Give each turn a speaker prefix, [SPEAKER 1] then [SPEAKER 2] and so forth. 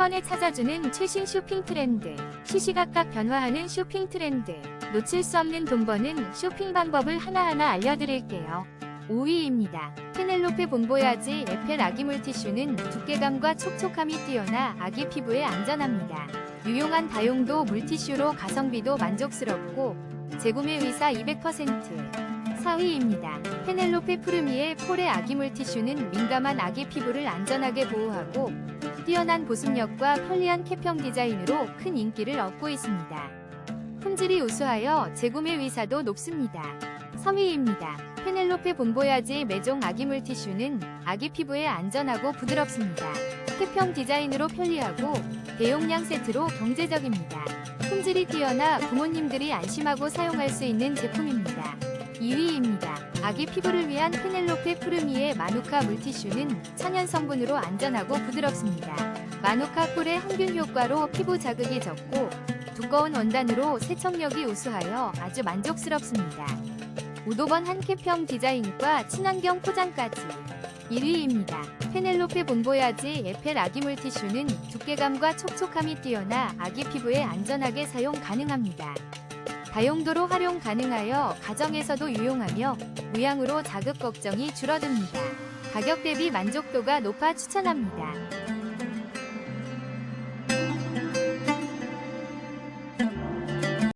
[SPEAKER 1] 번에 찾아주는 최신 쇼핑 트렌드. 시시각각 변화하는 쇼핑 트렌드. 놓칠 수 없는 돈 버는 쇼핑 방법을 하나하나 알려드릴게요. 5위입니다. 페넬로페 본보야지 에펠 아기 물티슈는 두께감과 촉촉함이 뛰어나 아기 피부에 안전합니다. 유용한 다용도 물티슈로 가성비도 만족스럽고 재구매 의사 200% 4위입니다. 페넬로페 푸르미의 폴의 아기 물티슈는 민감한 아기 피부를 안전하게 보호하고 뛰어난 보습력과 편리한 캡형 디자인으로 큰 인기를 얻고 있습니다. 품질이 우수하여 재구매 의사도 높습니다. 3위입니다. 페넬로페 본보야지 매종 아기 물티슈는 아기 피부에 안전하고 부드럽습니다. 캡형 디자인으로 편리하고 대용량 세트로 경제적입니다. 품질이 뛰어나 부모님들이 안심하고 사용할 수 있는 제품입니다. 2위입니다. 아기 피부를 위한 페넬로페 푸르미의 마누카 물티슈는 천연 성분으로 안전하고 부드럽습니다. 마누카 꿀의 항균 효과로 피부 자극이 적고 두꺼운 원단으로 세척력이 우수하여 아주 만족스럽습니다. 우도번 한캡형 디자인과 친환경 포장까지 1위입니다. 페넬로페 본보야지 에펠 아기 물티슈는 두께감과 촉촉함이 뛰어나 아기 피부에 안전하게 사용 가능합니다. 다용도로 활용 가능하여 가정에서도 유용하며 무향으로 자극 걱정이 줄어듭니다. 가격 대비 만족도가 높아 추천합니다.